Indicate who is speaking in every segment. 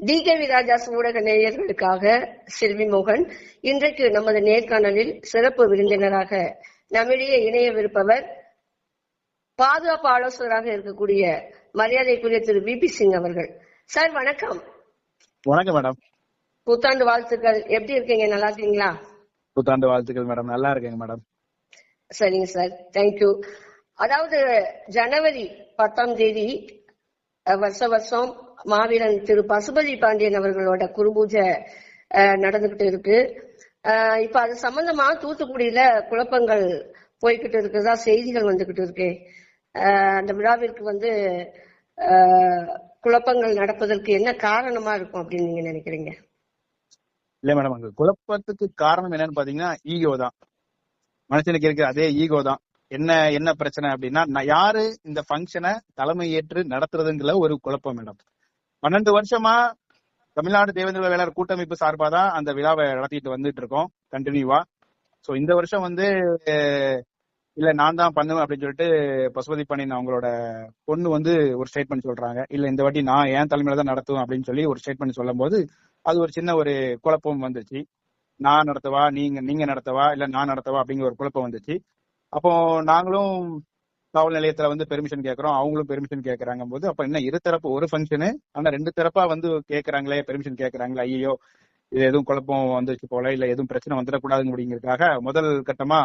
Speaker 1: DKV Raja's ஊடக நேயர்களுக்காக செல்வி மோகன் இன்றைக்கு நமது நேர்காணலில் சிறப்பு விருந்தினராக நம்மிடையே இணையவிருப்பவர் பாதுகாப்பு ஆலோசகராக இருக்கக்கூடிய மரியாதைக்குரிய திரு வி பி சிங் அவர்கள். சார் வணக்கம்.
Speaker 2: வணக்கம் மேடம்
Speaker 1: புத்தாண்டு வாழ்த்துக்கள். எப்படி இருக்கீங்க? நல்லா இருக்கீங்களா?
Speaker 2: புத்தாண்டு வாழ்த்துக்கள் மேடம் நல்லா இருக்கேங்க மேடம்
Speaker 1: சரிங்க சார் தேங்க்யூ அதாவது ஜனவரி பத்தாம் தேதி வருஷ வருஷம் மாவீரன் திரு பசுபதி பாண்டியன் அவர்களோட குருபூஜை நடந்துகிட்டு இருக்கு. இப்ப அது சம்பந்தமா தூத்துக்குடியில குழப்பங்கள் போய்கிட்டு இருக்கிறதா செய்திகள் வந்துகிட்டு இருக்கு. அந்த விழாவிற்கு வந்து குழப்பங்கள் நடப்பதற்கு என்ன காரணமா இருக்கும் அப்படின்னு நீங்க நினைக்கிறீங்க?
Speaker 2: இல்ல மேடம் அங்க குழப்பத்துக்கு காரணம் என்னன்னு பாத்தீங்கன்னா ஈகோ தான். மனுஷனுக்கு இருக்கிற அதே ஈகோ தான். என்ன என்ன பிரச்சனை அப்படின்னா யாரு இந்த ஃபங்க்ஷனை தலைமை ஏற்று நடத்துறதுங்கிற ஒரு குழப்பம் மேடம். பன்னெண்டு வருஷமா தமிழ்நாடு தேவேந்திர வேளாளர் கூட்டமைப்பு சார்பா தான் அந்த விழாவை நடத்திட்டு வந்துட்டு இருக்கோம் கண்டினியூவா ஸோ இந்த வருஷம் வந்து இல்ல நான் தான் பண்ணுவேன் அப்படின்னு சொல்லிட்டு பசுபதி பண்ணின் அவங்களோட பொண்ணு வந்து ஒரு ஸ்டேட்மெண்ட் சொல்றாங்க. இல்ல இந்த வாட்டி நான் என் தலைமையில தான் நடத்துவேன் அப்படின்னு சொல்லி ஒரு ஸ்டேட்மெண்ட் சொல்லும் போது அது ஒரு சின்ன ஒரு குழப்பம் வந்துச்சு. நான் நடத்தவா நீங்க நீங்க நடத்தவா இல்ல நான் நடத்தவா அப்படிங்கிற ஒரு குழப்பம் வந்துச்சு. அப்போ நாங்களும் காவல் நிலையத்துல வந்து பெர்மிஷன் கேட்கறோம் அவங்களும் பெர்மிஷன் கேட்கறாங்க போது அப்ப என்ன இரு தரப்பு ஒரு ஃபங்க்ஷனு ஆனா ரெண்டு தரப்பா வந்து கேட்கறாங்களே பெர்மிஷன் கேட்கறாங்களே ஐயோ இது எதுவும் குழப்பம் வந்துச்சு போல இல்ல எதுவும் பிரச்சனை வந்துடக்கூடாது அப்படிங்கிறதுக்காக முதல் கட்டமா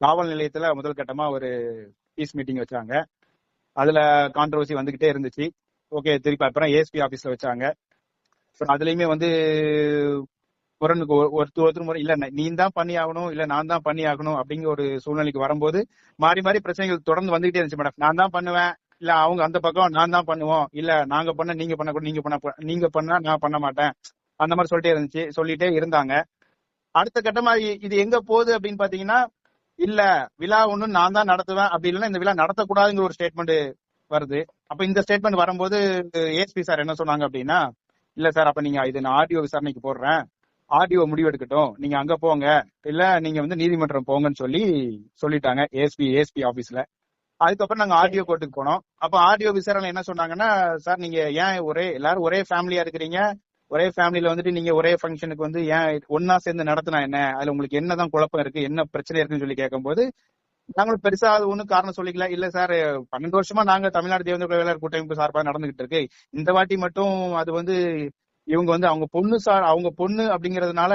Speaker 2: காவல் நிலையத்துல முதல் கட்டமா ஒரு பீஸ் மீட்டிங் வச்சாங்க. அதுல கான்ட்ரவர்சி வந்துகிட்டே இருந்துச்சு. ஓகே திருப்பி அப்புறம் ஏஎஸ்பி ஆபீஸ்ல வச்சாங்க. அப்புறம் அதுலயுமே வந்து முரணுக்கு ஒரு- ஒருத்தர் ஒருத்தர் முறை இல்ல நீ தான் பண்ணி ஆகணும் இல்ல நான் தான் பண்ணி ஆகணும் அப்படிங்கிற ஒரு சூழ்நிலைக்கு வரும்போது மாறி மாறி பிரச்சனைகள் தொடர்ந்து வந்துகிட்டே இருந்துச்சு மேடம் நான் தான் பண்ணுவேன். இல்ல அவங்க அந்த பக்கம் நான் தான் பண்ணுவோம். இல்ல நாங்க பண்ண நீங்க பண்ண கூட நீங்க பண்ண நீங்க பண்ணா நான் பண்ண மாட்டேன். அந்த மாதிரி சொல்லிட்டே இருந்துச்சு சொல்லிட்டே இருந்தாங்க. அடுத்த கட்டமா இது எங்க போகுது அப்படின்னு பாத்தீங்கன்னா இல்ல விழா ஒண்ணு நான் தான் நடத்துவேன். அப்படி இல்லைன்னா இந்த விழா நடத்தக்கூடாதுங்கிற ஒரு ஸ்டேட்மெண்ட் வருது. அப்ப இந்த ஸ்டேட்மெண்ட் வரும்போது ஏஎஸ்பி சார் என்ன சொன்னாங்க அப்படின்னா இல்ல சார் அப்ப நீங்க இது நான் ஆர்டிஓ விசாரணைக்கு போடுறேன். ஆர்டிஓ முடிவு எடுக்கட்டும் நீங்க அங்க போங்க. இல்ல நீங்க வந்து நீதிமன்றம் போங்கன்னு சொல்லி சொல்லிட்டாங்க ஏஎஸ்பி ஏஎஸ்பி ஆபீஸ்ல அதுக்கப்புறம் நாங்க ஆர்டிஓ கோர்ட்டுக்கு போனோம். அப்ப ஆர்டிஓ விசாரணை என்ன சொன்னாங்கன்னா சார் நீங்க ஏன் ஒரே எல்லாரும் ஒரே ஃபேமிலியா இருக்கிறீங்க? ஒரே ஃபேமிலில வந்துட்டு நீங்க ஒரே ஃபங்க்ஷனுக்கு வந்து ஏன் ஒன்னா சேர்ந்து நடத்தினா என்ன? அதுல உங்களுக்கு என்னதான் குழப்பம் இருக்கு? என்ன பிரச்சனை இருக்குன்னு சொல்லி கேட்கும்போது நாங்களும் பெருசா அது ஒண்ணும் காரணம் சொல்லிக்கல. இல்ல சார் பன்னெண்டு வருஷமா நாங்க தமிழ்நாடு தேவேந்திர வேளாளர் கூட்டமைப்பு சார்பாக நடந்துகிட்டு இருக்கு. இந்த வாட்டி மட்டும் அது வந்து இவங்க வந்து அவங்க பொண்ணு சார் அவங்க பொண்ணு அப்படிங்கறதுனால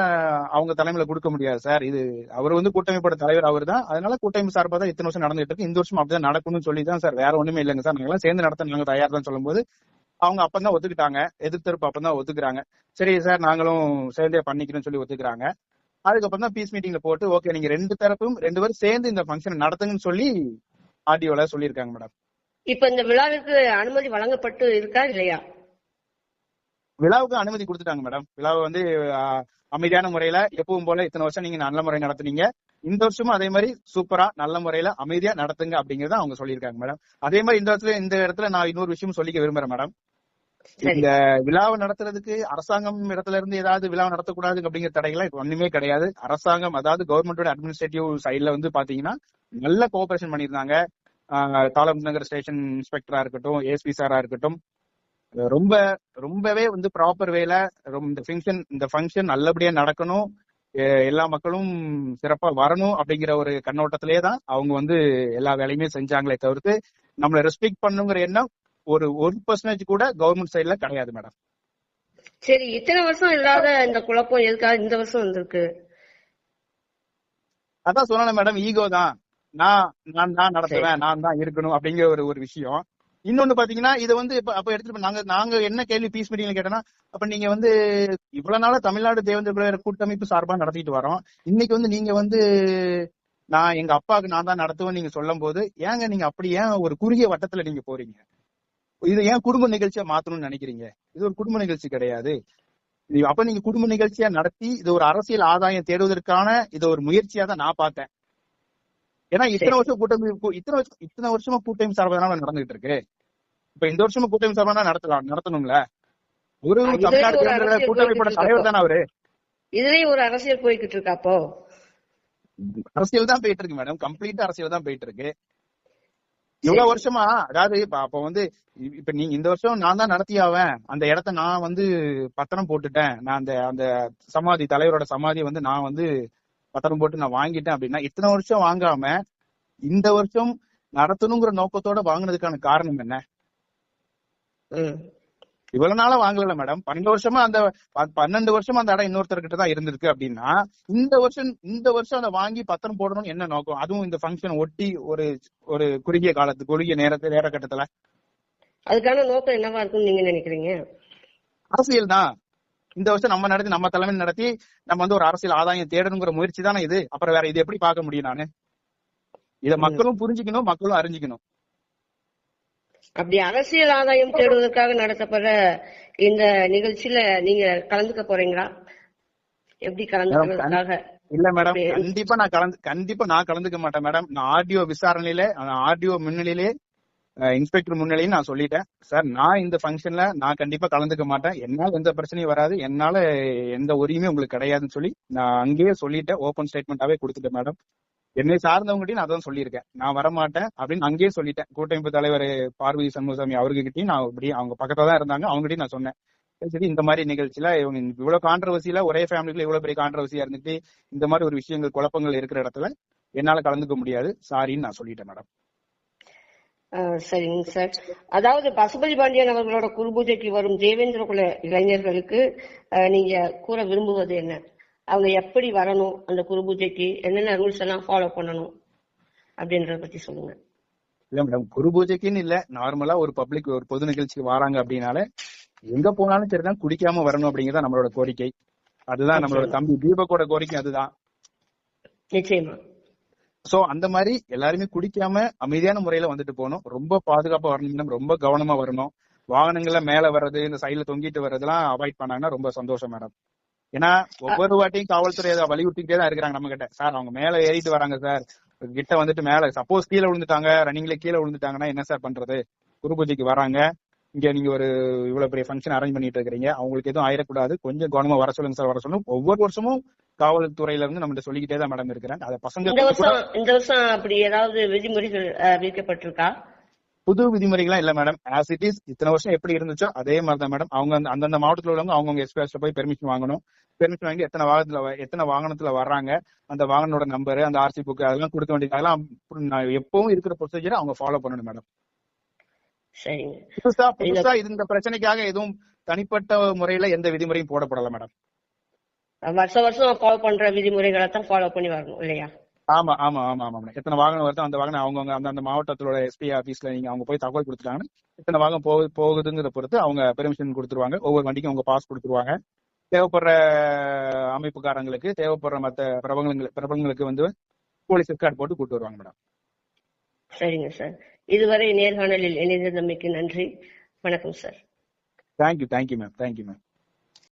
Speaker 2: அவங்க தலைமையில கொடுக்க முடியாது சார். இது அவர் வந்து கூட்டமைப்போட தலைவர் அவர் தான் அதனால கூட்டமைப்பு சார்பாக தான் இத்தனை வருஷம் நடந்துட்டு இருக்கு. இந்த வருஷம் அப்படிதான் நடக்கணும்னு சொல்லி தான் சார். வேற ஒண்ணுமே இல்லைங்க சார். நாங்கெல்லாம் சேர்ந்து நடத்த நாங்க தயார் தான் சொல்லும்போது அவங்க அப்பதான் ஒத்துக்கிட்டாங்க. எதிர்த்தரப்பு அப்பதான் ஒத்துக்குறாங்க. சரி சார் நாங்களும் சேர்ந்தே பண்ணிக்கிறோம்னு சொல்லி ஒத்துக்குறாங்க. அதுக்கப்புறம் தான் பீஸ் மீட்டிங்ல போட்டு ஓகே நீங்க ரெண்டு தரப்பும் ரெண்டு பேரும் சேர்ந்து இந்த ஃபங்க்ஷன் நடத்துங்கன்னு சொல்லி ஆடியோல சொல்லியிருக்காங்க மேடம்
Speaker 1: இப்ப இந்த விழாவிற்கு அனுமதி வழங்கப்பட்டு இருக்கா இல்லையா?
Speaker 2: விழாவுக்கு அனுமதி கொடுத்துட்டாங்க மேடம். விழாவை வந்து அமைதியான முறையில எப்பவும் போல இத்தனை வருஷம் நீங்க நல்ல முறை நடத்துனீங்க. இந்த வருஷமும் அதே மாதிரி சூப்பரா நல்ல முறையில அமைதியா நடத்துங்க அப்படிங்கறத அவங்க சொல்லியிருக்காங்க மேடம். அதே மாதிரி இந்த இடத்துல இந்த இடத்துல நான் இன்னொரு விஷயம் சொல்லிக்க விரும்புறேன் மேடம். இந்த விழாவை நடத்துறதுக்கு அரசாங்கம் இடத்துல இருந்து ஏதாவது விழா நடத்தக்கூடாது அப்படிங்கிற இப்ப ஒண்ணுமே கிடையாது. அரசாங்கம் அதாவது கவர்மெண்டோட அட்மினிஸ்ட்ரேட்டிவ் சைட்ல வந்து பாத்தீங்கன்னா நல்ல கோஆபரேஷன் பண்ணியிருந்தாங்க. ஆஹ், தாளம் நகர் ஸ்டேஷன் இன்ஸ்பெக்டரா இருக்கட்டும் ஏஎஸ்பி சாரா இருக்கட்டும். ரொம்ப ரொம்பவே வந்து ப்ராப்பர் வேல இந்த ஃபங்க்ஷன் இந்த ஃபங்க்ஷன் நல்லபடியா நடக்கணும். எல்லா மக்களும் சிறப்பா வரணும் அப்படிங்கிற ஒரு கண்ணோட்டத்திலே தான் அவங்க வந்து எல்லா வேலையுமே செஞ்சாங்களே தவிர்த்து நம்மளை ரெஸ்பெக்ட் பண்ணுங்கிற எண்ணம் ஒரு ஒரு பர்சன்டேஜ் கூட கவர்மெண்ட் சைட்ல கிடையாது மேடம்
Speaker 1: சரி இத்தனை வருஷம் இல்லாத இந்த குழப்பம் எதுக்காக இந்த வருஷம் வந்திருக்கு?
Speaker 2: அதான் சொல்லணும் மேடம் ஈகோ தான். நான் நான் நான் நடத்துவேன். நான் தான் இருக்கணும் அப்படிங்கிற ஒரு ஒரு விஷயம். இன்னொன்னு பாத்தீங்கன்னா இது வந்து இப்ப அப்ப எடுத்துட்டு நாங்க நாங்க என்ன கேள்வி பீஸ் மீட்டிங்ல கேட்டோம்னா அப்ப நீங்க வந்து இவ்வளவு நாளா தமிழ்நாடு தேவேந்திர குலவேலர் கூட்டமைப்பு சார்பா நடத்திட்டு வரோம். இன்னைக்கு வந்து நீங்க வந்து நான் எங்க அப்பாவுக்கு நான் தான் நடத்துவேன் நீங்க சொல்லும் போது ஏங்க நீங்க அப்படி ஏன் ஒரு குறுகிய வட்டத்துல நீங்க போறீங்க? இது ஏன் குடும்ப நிகழ்ச்சியா மாத்தணும்னு நினைக்கிறீங்க? இது ஒரு குடும்ப நிகழ்ச்சி கிடையாது. அப்ப நீங்க குடும்ப நிகழ்ச்சியா நடத்தி இது ஒரு அரசியல் ஆதாயம் தேடுவதற்கான இது ஒரு முயற்சியா தான் நான் பார்த்தேன். ஏன்னா இத்தனை வருஷம் கூட்டமைப்பு இத்தனை வருஷம் இத்தனை வருஷமா கூட்டமைப்பு சார்பாக நடந்துகிட்டு இருக்கு. இப்ப இந்த வருஷமா கூட்டமைப்பு சார்பாக நடத்தலாம் நடத்தணும்ல? ஒரு தமிழ்நாடு கூட்டமைப்போட தலைவர் தானே அவரு?
Speaker 1: இதுலயும் ஒரு அரசியல் போய்கிட்டு இருக்கா அப்போ?
Speaker 2: அரசியல் தான் போயிட்டு இருக்கு மேடம். கம்ப்ளீட்டா அரசியல் தான் போயிட்டு இருக்கு. இவ்வளவு வருஷமா? அதாவது அப்ப வந்து இப்ப நீங்க இந்த வருஷம் நான் தான் நடத்தியாவேன். அந்த இடத்த நான் வந்து பத்திரம் போட்டுட்டேன். நான் அந்த அந்த சமாதி தலைவரோட சமாதியை வந்து நான் வந்து பத்திரம் போட்டு நான் வாங்கிட்டேன் அப்படின்னா இத்தனை வருஷம் வாங்காம இந்த வருஷம் நடத்தணுங்கிற நோக்கத்தோட வாங்குனதுக்கான காரணம் என்ன. இவ்வளவு நாளா வாங்கல மேடம். பன்னெண்டு வருஷமா அந்த பன்னெண்டு வருஷமா அந்த இடம் இன்னொருத்தர்கிட்ட தான் இருந்திருக்கு அப்படின்னா இந்த வருஷம் இந்த வருஷம் அதை வாங்கி பத்திரம் போடணும்னு என்ன நோக்கம்? அதுவும் இந்த ஃபங்க்ஷன் ஒட்டி ஒரு ஒரு குறுகிய காலத்து குறுகிய நேரத்து நேர கட்டத்துல.
Speaker 1: அதுக்கான நோக்கம் என்னவா இருக்கும்னு நீங்க நினைக்கிறீங்க?
Speaker 2: அரசியல் தான். இந்த வருஷம் நம்ம நடத்தி நம்ம தலைமையில் நடத்தி நம்ம வந்து ஒரு அரசியல் ஆதாயம் தேடணுங்கிற முயற்சி தானே இது. அப்புறம் வேற இது எப்படி பார்க்க முடியும் நானு? இத மக்களும் புரிஞ்சுக்கணும் மக்களும் அறிஞ்சுக்கணும்.
Speaker 1: அப்படி அரசியல் ஆதாயம் தேடுவதற்காக நடத்தப்படுற இந்த நிகழ்ச்சியில நீங்க கலந்துக்க போறீங்களா? எப்படி கலந்துக்கிறதுக்காக?
Speaker 2: இல்ல மேடம் கண்டிப்பா நான் கலந்து கண்டிப்பா நான் கலந்துக்க மாட்டேன் மேடம். நான் ஆர்டிஓ விசாரணையில ஆர்டிஓ முன்னிலையிலே இன்ஸ்பெக்டர் முன்னிலையும் நான் சொல்லிட்டேன். சார் நான் இந்த ஃபங்க்ஷன்ல நான் கண்டிப்பா கலந்துக்க மாட்டேன். என்னால எந்த பிரச்சனையும் வராது. என்னால எந்த உரிமையும் உங்களுக்கு கிடையாதுன்னு சொல்லி நான் அங்கேயே சொல்லிட்டேன். ஓபன் ஸ்டேட்மெண்டாவே கொடுத்துட்டேன் மேடம். என்னை சார்ந்தவங்ககிட்டயும் நான் அதான் சொல்லியிருக்கேன். நான் வரமாட்டேன் அப்படின்னு அங்கேயே சொல்லிட்டேன். கூட்டமைப்பு தலைவர் பார்வதி சண்முகசாமி அவர்கிட்டயும் நான் இப்படி அவங்க பக்கத்துல தான் இருந்தாங்க. அவங்ககிட்டயும் நான் சொன்னேன். சரி, இந்த மாதிரி நிகழ்ச்சியில இவங்க இவ்வளவு கான்ட்ரவர்சியில ஒரே ஃபேமிலிக்குள்ள இவ்வளவு பெரிய கான்ட்ரவர்சியா இருந்துட்டு இந்த மாதிரி ஒரு விஷயங்கள் குழப்பங்கள் இருக்கிற இடத்துல என்னால கலந்துக்க முடியாது. சாரின்னு நான் சொல்லிட்டேன் மேடம்
Speaker 1: ஆஹ் சரிங்க சார் அதாவது பசுபதி பாண்டியன் அவர்களோட குருபூஜைக்கு வரும் தேவேந்திர குல இளைஞர்களுக்கு நீங்க கூற விரும்புவது என்ன? அவங்க எப்படி வரணும் அந்த குரு பூஜைக்கு என்னென்ன ரூல்ஸ் எல்லாம் ஃபாலோ பண்ணணும் அப்படின்றத பத்தி சொல்லுங்க.
Speaker 2: இல்ல மேடம் குரு பூஜைக்குன்னு இல்ல. நார்மலா ஒரு பப்ளிக் ஒரு பொது நிகழ்ச்சிக்கு வராங்க அப்படின்னாலே எங்க போனாலும் சரிதான் குடிக்காம வரணும் அப்படிங்கறத நம்மளோட கோரிக்கை. அதுதான் நம்மளோட தம்பி தீபக்கோட கோரிக்கை அதுதான்.
Speaker 1: நிச்சயமா.
Speaker 2: சோ அந்த மாதிரி எல்லாருமே குடிக்காம அமைதியான முறையில வந்துட்டு போகணும். ரொம்ப பாதுகாப்பா வரணும். ரொம்ப கவனமா வரணும். வாகனங்கள்ல மேல வர்றது இந்த சைடுல தொங்கிட்டு வர்றதெல்லாம் அவாய்ட் பண்ணாங்கன்னா ரொம்ப சந்தோஷம் மேடம் ஏன்னா ஒவ்வொரு வாட்டியும் காவல்துறை அதை வலியுறுத்திக்கிட்டே தான் இருக்கிறாங்க நம்ம கிட்ட சார் அவங்க மேல ஏறிட்டு வராங்க சார். கிட்ட வந்துட்டு மேல சப்போஸ் கீழே விழுந்துட்டாங்க ரன்னிங்ல கீழே விழுந்துட்டாங்கன்னா என்ன சார் பண்றது? குரு பூஜைக்கு வராங்க. இங்க நீங்க ஒரு இவ்வளவு பெரிய ஃபங்க்ஷன் அரேஞ்ச் பண்ணிட்டு இருக்கீங்க அவங்களுக்கு எதுவும் ஆயிடக்கூடாது கொஞ்சம் கவனமா வர சொல்லுங்க சார் வர சொல்லணும் ஒவ்வொரு வருஷமும் காவல்துறையில இருந்து நம்ம சொல்லிக்கிட்டே தான் மேடம் இருக்கிறேன் அதை பசங்க
Speaker 1: இந்த வருஷம் இந்த வருஷம் அப்படி ஏதாவது விதிமுறைகள் விதிக்கப்பட்டிருக்கா?
Speaker 2: புது விதிமுறைகள்லாம் இல்ல மேடம் ஆஸ் இட் இஸ் இத்தனை வருஷம் எப்படி இருந்துச்சோ அதே மாதிரி தான் மேடம் அவங்க அந்த- அந்தந்த மாவட்டத்துல உள்ளவங்க அவங்கவுங்க எக்ஸ்பிரஸ்ல போய் பெர்மிஷன் வாங்கணும். பெர்மிஷன் வாங்கி எத்தனை வாகனத்துல எத்தனை வாகனத்துல வர்றாங்க அந்த வாகனோட நம்பர் அந்த ஆர்சி புக் அதெல்லாம் கொடுக்க வேண்டியது அதெல்லாம் எப்பவும் இருக்கிற ப்ரொசீஜரை அவங்க ஃபாலோ பண்ணணும் மேடம் புதுசா புதுசா இந்த பிரச்சனைக்காக எதுவும் தனிப்பட்ட முறையில எந்த விதிமுறையும் போடப்படல மேடம்
Speaker 1: வருஷ வருஷம் ஃபாலோ பண்ற விதிமுறைகளை தான் ஃபாலோ பண்ணி வரணும் இல்லையா?
Speaker 2: ஆமா ஆமா ஆமா ஆமா எத்தனை வாகனம் வருதோ அந்த வாகனம் அவங்கவுங்க அந்த அந்த மாவட்டத்தோட எஸ்பி ஆபீஸ்ல நீங்க அவங்க போய் தகவல் கொடுத்துட்டாங்கன்னா எத்தனை வாகனம் போகுது போகுதுங்கிறத பொறுத்து அவங்க பெர்மிஷன் கொடுத்துருவாங்க. ஒவ்வொரு வண்டிக்கும் அவங்க பாஸ் கொடுத்துருவாங்க. தேவைப்படுற அமைப்புக்காரங்களுக்கு தேவைப்படுற மத்த பிரபலங்களுக்கு பிரபலங்களுக்கு வந்து போலீஸ் ரெக்கார்ட் போட்டு கூட்டு வருவாங்க மேடம்
Speaker 1: சரிங்க சார் இதுவரை நேர்காணலில் இணைந்தமைக்கு நன்றி. வணக்கம் sir
Speaker 2: thank you thank you ma'am thank you ma'am